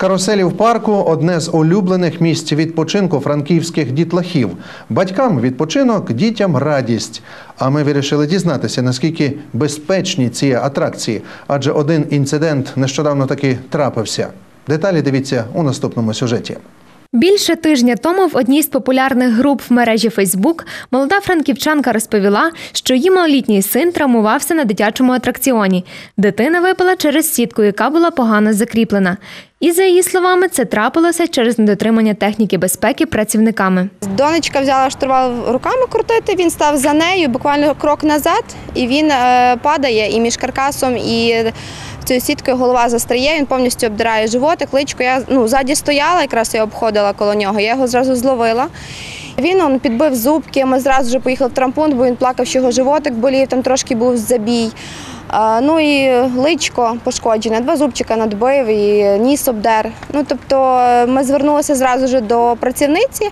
Каруселі в парку одне з улюблених місць відпочинку франківських дітлахів. Батькам відпочинок, дітям радість. А ми вирішили дізнатися, наскільки безпечні ці атракції, адже один інцидент нещодавно таки трапився. Деталі дивіться у наступному сюжеті. Більше тижня тому в одній з популярних груп в мережі Фейсбук молода франківчанка розповіла, що її малолітній син травмувався на дитячому атракціоні. Дитина випала через сітку, яка була погано закріплена. І за її словами, це трапилося через недотримання техніки безпеки працівниками. Донечка взяла штурвал руками крутити, він став за нею, буквально крок назад, і він е, падає і між каркасом і цією сіткою голова застряє, він повністю обдирає животик, личко. Я ну, ззаді стояла, якраз я обходила коло нього, я його зразу зловила. Він он, підбив зубки, ми зразу поїхали в трампунт, бо він плакав, що його животик болів, там трошки був забій. Ну і личко пошкоджене, два зубчика надбив і ніс обдер. Ну тобто е, ми звернулися зразу ж до працівниці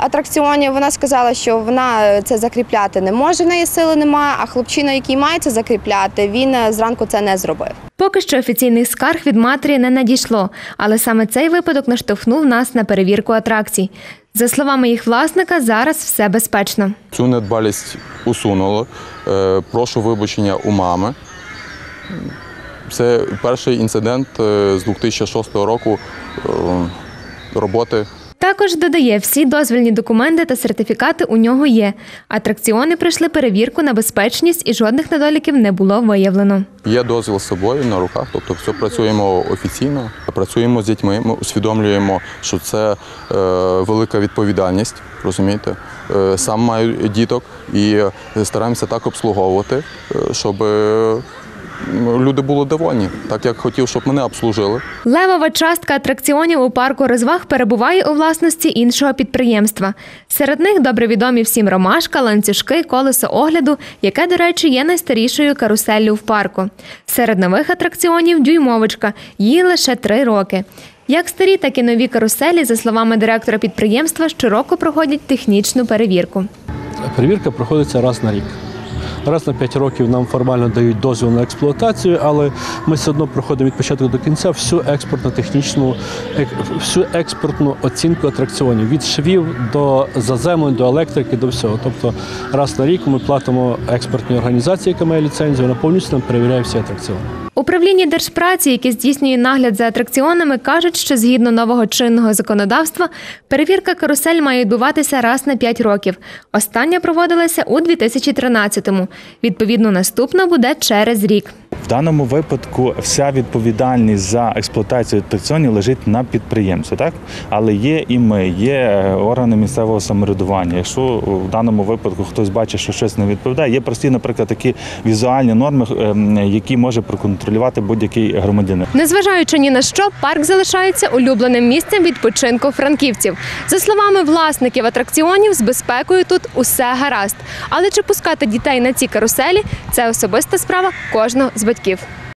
атракціонів. Вона сказала, що вона це закріпляти не може, в неї сили немає, а хлопчина, який має це закріпляти, він е, зранку це не зробив. Поки що офіційних скарг від матері не надійшло, але саме цей випадок наштовхнув нас на перевірку атракцій. За словами їх власника, зараз все безпечно. Цю недбалість усунуло. Е, Прошу вибачення у мами. Це перший інцидент е, з 2006 року е, роботи Також додає, всі дозвільні документи та сертифікати у нього є. Атракціони пройшли перевірку на безпечність і жодних недоліків не було виявлено. Є дозвіл з собою на руках, тобто все працюємо офіційно, працюємо з дітьми. Ми усвідомлюємо, що це е, велика відповідальність. Розумієте, Е, сам маю діток і стараємося так обслуговувати, е, щоб е, люди були довольні, так як хотів, щоб мене обслужили. Левова частка атракціонів у парку розваг перебуває у власності іншого підприємства. Серед них добре відомі всім ромашка, ланцюжки, колесо огляду, яке, до речі, є найстарішою каруселлю в парку. Серед нових атракціонів дюймовочка, їй лише три роки. Як старі, так і нові каруселі, за словами директора підприємства, щороку проходять технічну перевірку. Перевірка проходиться раз на рік. Раз на 5 років нам формально дають дозвіл на експлуатацію, але ми все одно проходимо від початку до кінця всю експортно-технічну, всю експортну оцінку атракціонів від швів до заземлень, до електрики, до всього. Тобто раз на рік ми платимо експортній організації, яка має ліцензію, вона повністю нам перевіряє всі атракціони. Управління держпраці, яке здійснює нагляд за атракціонами, кажуть, що згідно нового чинного законодавства перевірка карусель має відбуватися раз на 5 років. Остання проводилася у 2013-му. Відповідно, наступна буде через рік. Даному випадку вся відповідальність за експлуатацію атракціонів лежить на підприємстві, так? Але є і ми, є е, органи місцевого самоврядування. Якщо в даному випадку хтось бачить, що щось не відповідає, є прості, наприклад, такі візуальні норми, ем, які може проконтролювати будь-який громадянин. Незважаючи ні на що, парк залишається улюбленим місцем відпочинку франківців. За словами власників атракціонів, з безпекою тут усе гаразд. Але чи пускати дітей на ці каруселі це особиста справа кожного з батьків. give